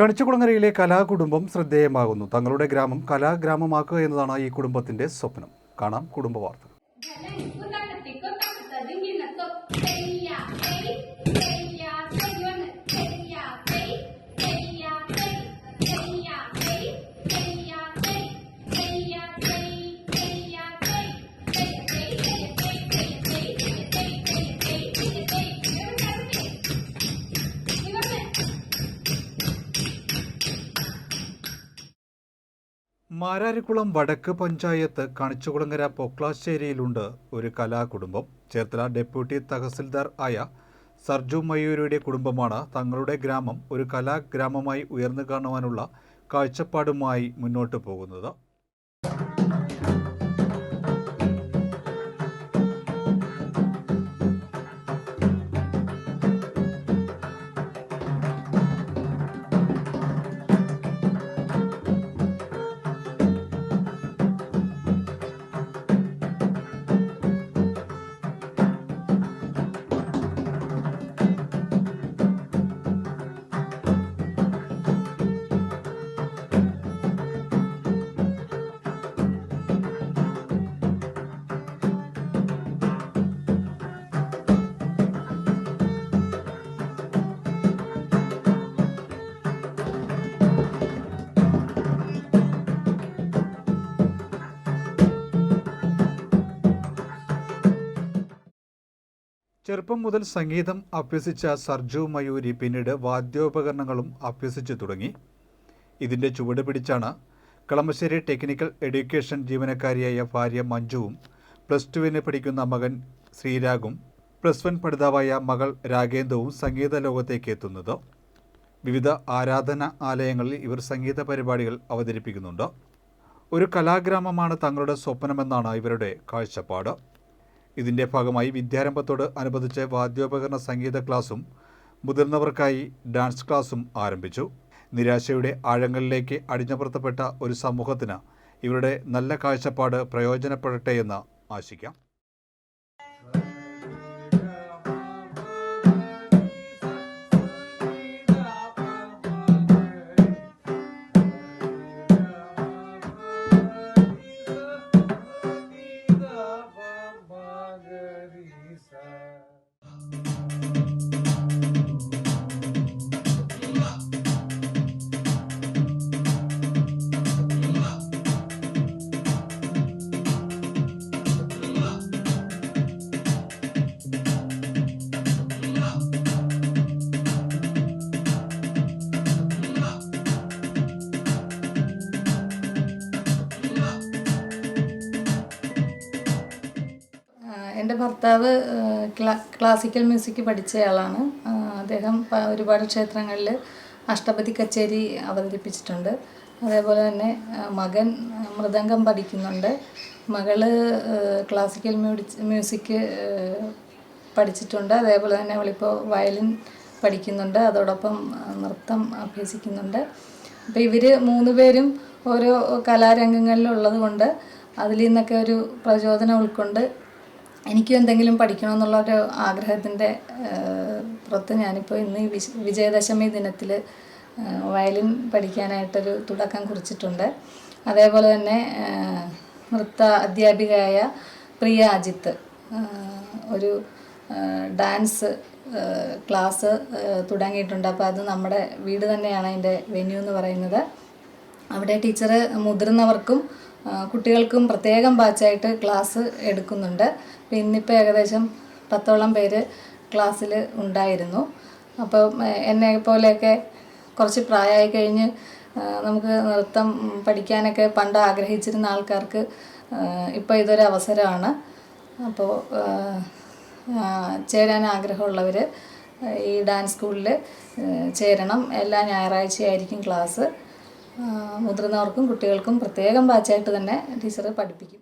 കണിച്ചുകുളങ്ങരയിലെ കലാകുടുംബം ശ്രദ്ധേയമാകുന്നു. തങ്ങളുടെ ഗ്രാമം കലാഗ്രാമമാക്കുക എന്നതാണ് ഈ കുടുംബത്തിന്റെ സ്വപ്നം. കാണാം കുടുംബ വാർത്ത മാരാരിക്കുളം വടക്ക് പഞ്ചായത്ത് കണിച്ചുകുളങ്ങര പൊക്ലാശ്ശേരിയിലുണ്ട് ഒരു കലാകുടുംബം. ചേർത്തല ഡെപ്യൂട്ടി തഹസിൽദാർ ആയ സർജു മയൂരിയുടെ കുടുംബമാണ് തങ്ങളുടെ ഗ്രാമം ഒരു കലാഗ്രാമമായി ഉയർന്നു കാണുവാനുള്ള കാഴ്ചപ്പാടുമായി മുന്നോട്ട് പോകുന്നത്. ചെറുപ്പം മുതൽ സംഗീതം അഭ്യസിച്ച സർജു മയൂരി പിന്നീട് വാദ്യോപകരണങ്ങളും അഭ്യസിച്ചു തുടങ്ങി. ഇതിന്റെ ചുവട് പിടിച്ചാണ് കളമശ്ശേരി ടെക്നിക്കൽ എഡ്യൂക്കേഷൻ ജീവനക്കാരിയായ ഭാര്യ മഞ്ജുവും പ്ലസ് ടുവിന് പഠിക്കുന്ന മകൻ ശ്രീരാഗും പ്ലസ് വൺ പഠിതാവായ മകൾ രാഗേന്ദ്രവും സംഗീത ലോകത്തേക്ക് എത്തുന്നത്. വിവിധ ആരാധന ആലയങ്ങളിൽ ഇവർ സംഗീത പരിപാടികൾ അവതരിപ്പിക്കുന്നുണ്ട്. ഒരു കലാഗ്രാമമാണ് തങ്ങളുടെ സ്വപ്നമെന്നാണ് ഇവരുടെ കാഴ്ചപ്പാട്. ഇതിന്റെ ഭാഗമായി വിദ്യാരംഭത്തോട് അനുബന്ധിച്ച് വാദ്യോപകരണ സംഗീത ക്ലാസും മുതിർന്നവർക്കായി ഡാൻസ് ക്ലാസും ആരംഭിച്ചു. നിരാശയുടെ ആഴങ്ങളിലേക്ക് അടിഞ്ഞമർത്തപ്പെട്ട ഒരു സമൂഹത്തിന് ഇവരുടെ നല്ല കാഴ്ചപ്പാട് പ്രയോജനപ്പെടട്ടെ എന്ന് ആശിക്കാം. എന്റെ ഭർത്താവ് ക്ലാ- ക്ലാസിക്കൽ മ്യൂസിക് പഠിച്ചയാളാണ്. അദ്ദേഹം ഒരുപാട് ക്ഷേത്രങ്ങളിൽ അഷ്ടപതി കച്ചേരി അവതരിപ്പിച്ചിട്ടുണ്ട്. അതേപോലെ തന്നെ മകൻ മൃദംഗം പഠിക്കുന്നുണ്ട്. മകൾ ക്ലാസിക്കൽ മ്യൂസിക് പഠിച്ചിട്ടുണ്ട്. അതേപോലെ തന്നെ അവളിപ്പോൾ വയലിൻ പഠിക്കുന്നുണ്ട്. അതോടൊപ്പം നൃത്തം അഭ്യസിക്കുന്നുണ്ട്. അപ്പോൾ ഇവർ മൂന്ന് പേരും ഓരോ കലാരംഗങ്ങളിലുള്ളത് കൊണ്ട് അതിൽ നിന്നൊക്കെ ഒരു പ്രചോദനം ഉൾക്കൊണ്ട് എനിക്കും എന്തെങ്കിലും പഠിക്കണമെന്നുള്ളൊരു ആഗ്രഹത്തിന്റെ പുറത്ത് ഞാനിപ്പോൾ ഇന്ന് വിജയദശമി ദിനത്തിൽ വയലിൻ പഠിക്കാനായിട്ടൊരു തുടക്കം കുറിച്ചിട്ടുണ്ട്. അതേപോലെ തന്നെ നൃത്ത അധ്യാപികയായ പ്രിയ അജിത്ത് ഒരു ഡാൻസ് ക്ലാസ് തുടങ്ങിയിട്ടുണ്ട്. അപ്പോൾ അത് നമ്മുടെ വീട് തന്നെയാണ് അതിന്റെ വെന്യൂ എന്ന് പറയുന്നത്. അവിടെ ടീച്ചർ മുതിർന്നവർക്കും കുട്ടികൾക്കും പ്രത്യേകം ബാച്ചായിട്ട് ക്ലാസ് എടുക്കുന്നുണ്ട്. അപ്പോൾ ഇന്നിപ്പോൾ ഏകദേശം പത്തോളം പേര് ക്ലാസ്സിൽ ഉണ്ടായിരുന്നു. അപ്പോൾ എന്നെ പോലെയൊക്കെ കുറച്ച് പ്രായമായി കഴിഞ്ഞ് നമുക്ക് നൃത്തം പഠിക്കാനൊക്കെ പണ്ട് ആഗ്രഹിച്ചിരുന്ന ആൾക്കാർക്ക് ഇപ്പോൾ ഇതൊരു അവസരമാണ്. അപ്പോൾ ചേരാൻ ആഗ്രഹമുള്ളവർ ഈ ഡാൻസ് സ്കൂളിൽ ചേരണം. എല്ലാ ഞായറാഴ്ചയായിരിക്കും ക്ലാസ്. മുതിർന്നവർക്കും കുട്ടികൾക്കും പ്രത്യേകം ബാച്ചായിട്ട് തന്നെ ടീച്ചർ പഠിപ്പിക്കും.